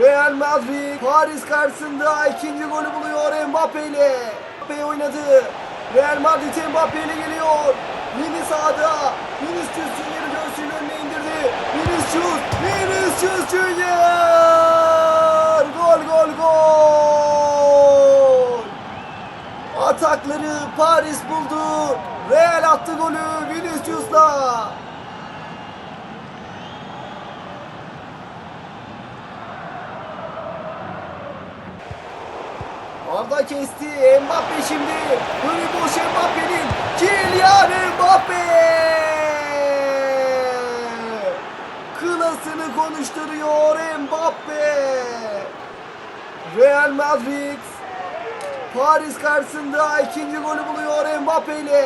Real Madrid Paris karşısında ikinci golü buluyor Mbappe ile. Mbappe oynadı. Real Madrid Mbappe ile geliyor. Vini sağda. Vinicius Junior'ı göğsünün önüne indirdi. Vinicius, Vinicius Junior! Gol gol gol! Atakları Paris buldu. Real attı golü Vinicius'la. Arda kesti. Mbappe şimdi. Önü boş Mbappe'nin. Kylian Mbappe. Kılasını konuşturuyor Mbappe. Real Madrid Paris karşısında ikinci golü buluyor Mbappe ile.